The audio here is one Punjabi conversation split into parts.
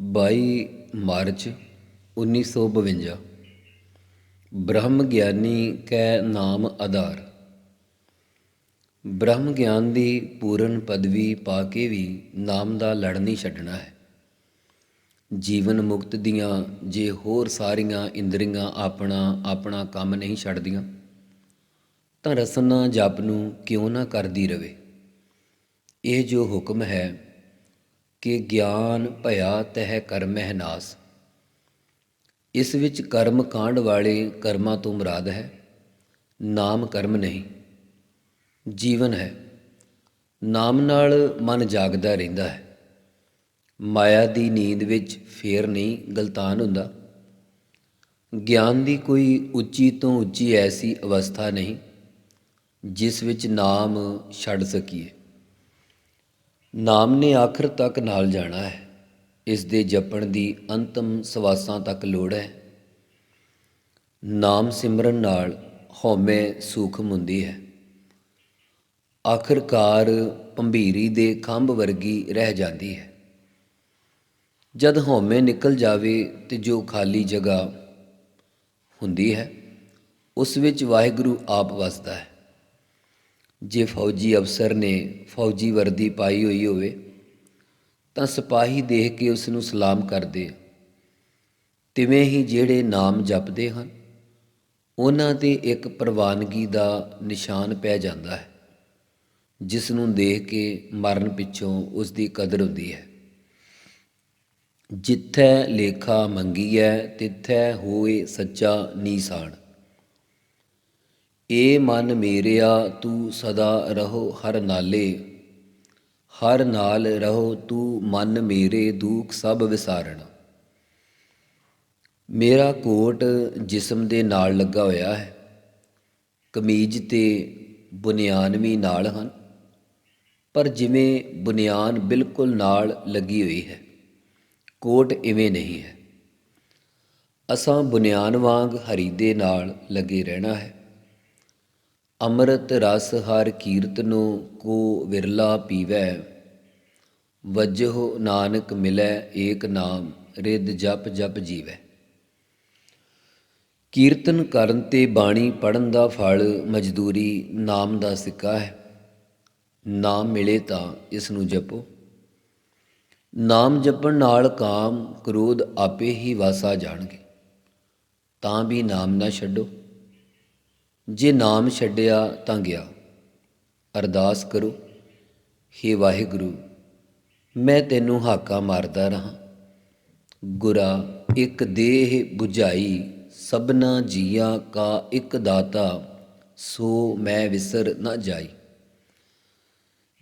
ਬਾਈ ਮਾਰਚ 1952 ਬ੍ਰਹਮ ਗਿਆਨੀ ਕੈ ਨਾਮ ਆਧਾਰ। ਬ੍ਰਹਮ ਗਿਆਨ ਦੀ ਪੂਰਨ ਪਦਵੀ ਪਾ ਕੇ ਵੀ ਨਾਮ ਦਾ ਲੜ ਨਹੀਂ ਛੱਡਣਾ ਹੈ। ਜੀਵਨ ਮੁਕਤ ਦੀਆਂ ਜੇ ਹੋਰ ਸਾਰੀਆਂ ਇੰਦਰੀਆਂ ਆਪਣਾ ਆਪਣਾ ਕੰਮ ਨਹੀਂ ਛੱਡਦੀਆਂ, ਤਾਂ ਰਸਨਾ ਜਪ ਨੂੰ ਕਿਉਂ ਨਾ ਕਰਦੀ ਰਵੇ? ਇਹ ਜੋ ਹੁਕਮ ਹੈ ਕਿ ਗਿਆਨ ਭਇਆ ਤਹਿ ਕਰਮਹਿ ਨਾਸ। ਇਸ ਵਿੱਚ ਕਰਮ ਕਾਂਡ ਵਾਲੇ ਕਰਮਾਂ ਤੋਂ ਮੁਰਾਦ ਹੈ, ਨਾਮ ਕਰਮ ਨਹੀਂ, ਜੀਵਨ ਹੈ। ਨਾਮ ਨਾਲ ਮਨ ਜਾਗਦਾ ਰਹਿੰਦਾ ਹੈ। ਮਾਇਆ ਦੀ ਨੀਂਦ ਵਿੱਚ ਫੇਰ ਨਹੀਂ ਗਲਤਾਨ ਹੁੰਦਾ। ਗਿਆਨ ਦੀ ਕੋਈ ਉੱਚੀ ਤੋਂ ਉੱਚੀ ਐਸੀ ਅਵਸਥਾ ਨਹੀਂ, ਜਿਸ ਵਿੱਚ ਨਾਮ ਛੱਡ ਸਕੀਏ। ਨਾਮ ਨੇ ਆਖਰ ਤੱਕ ਨਾਲ ਜਾਣਾ ਹੈ। ਇਸ ਦੇ ਜਪਣ ਦੀ ਅੰਤਮ ਸਵਾਸਾਂ ਤੱਕ ਲੋੜ ਹੈ। ਨਾਮ ਸਿਮਰਨ ਨਾਲ ਹਉਮੈ ਸੂਖਮ ਹੁੰਦੀ ਹੈ। ਆਖਰਕਾਰ ਪੰਭੀਰੀ ਦੇ ਖੰਭ ਵਰਗੀ ਰਹਿ ਜਾਂਦੀ ਹੈ। ਜਦ ਹਉਮੈ ਨਿਕਲ ਜਾਵੇ ਤੇ ਜੋ ਖਾਲੀ ਜਗ੍ਹਾ ਹੁੰਦੀ ਹੈ, ਉਸ ਵਿੱਚ ਵਾਹਿਗੁਰੂ ਆਪ ਵਸਦਾ ਹੈ। ਜੇ ਫੌਜੀ ਅਫਸਰ ਨੇ ਫੌਜੀ ਵਰਦੀ ਪਾਈ ਹੋਈ ਹੋਵੇ, ਤਾਂ ਸਿਪਾਹੀ ਦੇਖ ਕੇ ਉਸ ਨੂੰ ਸਲਾਮ ਕਰਦੇ ਤਿਵੇਂ ਹੀ ਜਿਹੜੇ ਨਾਮ ਜਪਦੇ ਹਨ, ਉਹਨਾਂ ਤੇ ਇੱਕ ਪ੍ਰਵਾਨਗੀ ਦਾ ਨਿਸ਼ਾਨ ਪੈ ਜਾਂਦਾ ਹੈ ਜਿਸ ਨੂੰ ਦੇਖ ਕੇ ਮਰਨ ਪਿੱਛੋਂ ਉਸ ਦੀ ਕਦਰ ਹੁੰਦੀ ਹੈ। ਜਿੱਥੈ ਲੇਖਾ ਮੰਗੀ ਹੈ, ਤਿੱਥੈ ਹੋਏ ਸੱਚਾ ਨੀਸਾਨ। ਏ ਮਨ ਮੇਰਿਆ, ਤੂੰ ਸਦਾ ਰਹੋ ਹਰ ਨਾਲੇ। ਹਰ ਨਾਲ ਰਹੋ, ਤੂੰ ਮਨ ਮੇਰੇ ਦੁੱਖ ਸਭ ਵਿਸਾਰਣ। ਮੇਰਾ ਕੋਟ ਜਿਸਮ ਦੇ ਨਾਲ ਲੱਗਾ ਹੋਇਆ ਹੈ। ਕਮੀਜ਼ ਤੇ ਬੁਨਿਆਨ ਵੀ ਨਾਲ ਹਨ। ਪਰ ਜਿਵੇਂ ਬੁਨਿਆਨ ਬਿਲਕੁਲ ਨਾਲ ਲੱਗੀ ਹੋਈ ਹੈ, ਕੋਟ ਇਵੇਂ ਨਹੀਂ ਹੈ। ਅਸਾਂ ਬੁਨਿਆਨ ਵਾਂਗ ਹਰੀ ਦੇ ਨਾਲ ਲੱਗੇ ਰਹਿਣਾ ਹੈ। ਅੰਮ੍ਰਿਤ ਰਸ ਹਰ ਕੀਰਤਨੋ ਕੋ ਵਿਰਲਾ ਪੀਵੈ। ਵਜਹੁ ਨਾਨਕ ਮਿਲੈ ਏਕ ਨਾਮ ਰਿਦ ਜਪ ਜਪ ਜੀਵੈ। ਕੀਰਤਨ ਕਰਨ ਤੇ ਬਾਣੀ ਪੜਨ ਦਾ ਫਲ ਮਜ਼ਦੂਰੀ ਨਾਮ ਦਾ ਸਿੱਕਾ ਹੈ। ਨਾਮ ਮਿਲੇ ਤਾਂ ਇਸ ਨੂੰ ਜਪੋ। ਨਾਮ ਜਪਣ ਨਾਲ ਕਾਮ, ਕ੍ਰੋਧ ਆਪੇ ਹੀ ਵਾਸਾ ਜਾਣਗੇ। ਤਾਂ ਵੀ ਨਾਮ ਨਾ ਛੱਡੋ। ਜੇ ਨਾਮ ਛੱਡਿਆ ਤਾਂ ਗਿਆ। ਅਰਦਾਸ ਕਰੋ हे ਵਾਹਿਗੁਰੂ, ਮੈਂ ਤੈਨੂੰ ਹਾਕਾ ਮਾਰਦਾ ਰਹਾ। ਗੁਰਾ, ਇੱਕ ਦੇਹ 부ਝਾਈ ਸਭਨਾ ਜੀਆਂ ਕਾ ਇੱਕ ਦਾਤਾ, ਸੋ ਮੈਂ ਵਿਸਰ ਨਾ ਜਾਈ।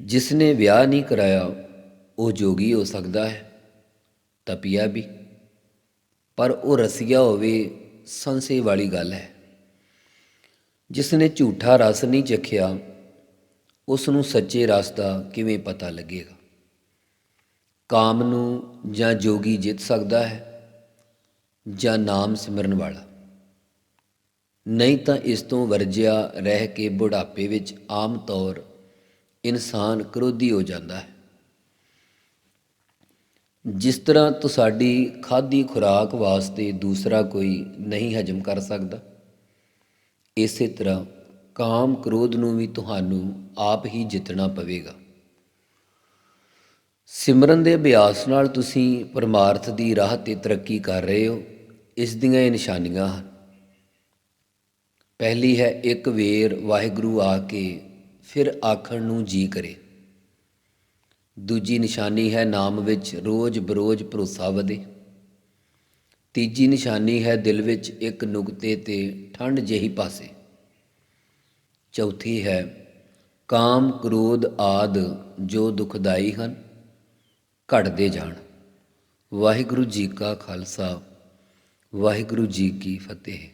ਜਿਸ ਨੇ ਵਿਆਹ ਨਹੀਂ ਕਰਾਇਆ, ਉਹ ਜੋਗੀ ਹੋ ਸਕਦਾ ਹੈ। ਤਪਿਆ ਵੀ, ਪਰ ਉਹ ਰਸੀਆ ਹੋਵੇ, ਸੰਸੇ ਵਾਲੀ ਗੱਲ ਹੈ। ਜਿਸ ਨੇ ਝੂਠਾ ਰਸ ਨਹੀਂ ਚਖਿਆ, ਉਸ ਨੂੰ ਸੱਚੇ ਰਸ ਦਾ ਕਿਵੇਂ ਪਤਾ ਲੱਗੇਗਾ? ਕਾਮ ਨੂੰ ਜਾਂ ਜੋਗੀ ਜਿੱਤ ਸਕਦਾ ਹੈ ਜਾਂ ਨਾਮ ਸਿਮਰਨ ਵਾਲਾ? ਨਹੀਂ ਤਾਂ ਇਸ ਤੋਂ ਵਰਜਿਆ ਰਹਿ ਕੇ ਬੁਢਾਪੇ ਵਿੱਚ ਆਮ ਤੌਰ ਇਨਸਾਨ ਕ੍ਰੋਧੀ ਹੋ ਜਾਂਦਾ ਹੈ। ਜਿਸ ਤਰ੍ਹਾਂ ਤੁਹਾਡੀ ਖਾਦੀ ਖੁਰਾਕ ਵਾਸਤੇ ਦੂਸਰਾ ਕੋਈ ਨਹੀਂ ਹਜਮ ਕਰ ਸਕਦਾ ਇਸੇ ਤਰ੍ਹਾਂ ਕਾਮ ਕ੍ਰੋਧ ਨੂੰ ਵੀ ਤੁਹਾਨੂੰ ਆਪ ਹੀ ਜਿੱਤਣਾ ਪਵੇਗਾ। ਸਿਮਰਨ ਦੇ ਅਭਿਆਸ ਨਾਲ ਤੁਸੀਂ ਪਰਮਾਰਥ ਦੀ ਰਾਹ ਤੇ ਤਰੱਕੀ ਕਰ ਰਹੇ ਹੋ। ਇਸ ਦੀਆਂ ਇਹ ਨਿਸ਼ਾਨੀਆਂ ਹਨ। ਪਹਿਲੀ ਹੈ, ਇੱਕ ਵੇਰ ਵਾਹਿਗੁਰੂ ਆ ਕੇ ਫਿਰ ਆਖਣ ਨੂੰ ਜੀ ਕਰੇ। ਦੂਜੀ ਨਿਸ਼ਾਨੀ ਹੈ, ਨਾਮ ਵਿੱਚ ਰੋਜ਼ ਬਰੋਜ਼ ਭਰੋਸਾ ਵਧੇ। ਤੀਜੀ ਨਿਸ਼ਾਨੀ ਹੈ ਦਿਲ ਵਿੱਚ ਇੱਕ ਨੁਕਤੇ ਤੇ ਠੰਡ ਜਿਹੀ ਪਾਸੇ। ਚੌਥੀ ਹੈ, ਕਾਮ ਕ੍ਰੋਧ ਆਦ ਜੋ ਦੁਖਦਾਈ ਹਨ, ਘਟਦੇ ਜਾਣ। ਵਾਹਿਗੁਰੂ ਜੀ ਕਾ ਖਾਲਸਾ, ਵਾਹਿਗੁਰੂ ਜੀ ਕੀ ਫਤਿਹ।